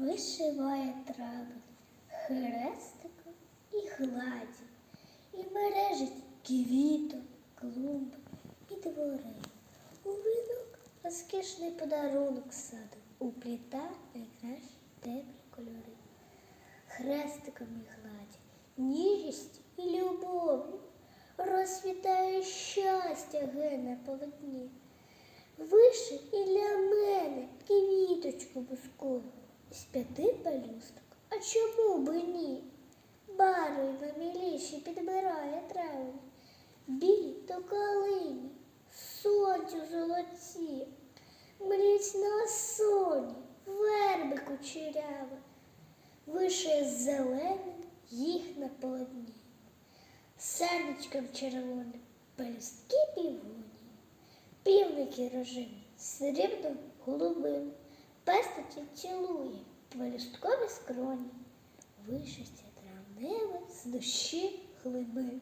вишиває трави хрестиком і гладі, і мережить квіток, клумби і двори. У вінок розкішний подарунок саду, упліта найкращі теплі кольори. Хрестиком і гладі, ніжістю і любов'ю розсвітає щастя гене полотні. Виши і для мене квіточку бускову з п'яти пелюсток. А чому би ні? Барви наміліші підбирає травні, білі то калині, сонцю золоті, мріть на соні, верби кучерява, вишиє зеленим їх на полотні, серничком червоним пелюстки півоні. Півники рожеві, срібно голубим, песточі цілує, пелюсткові скроні, вишиться травневе з душі глибин.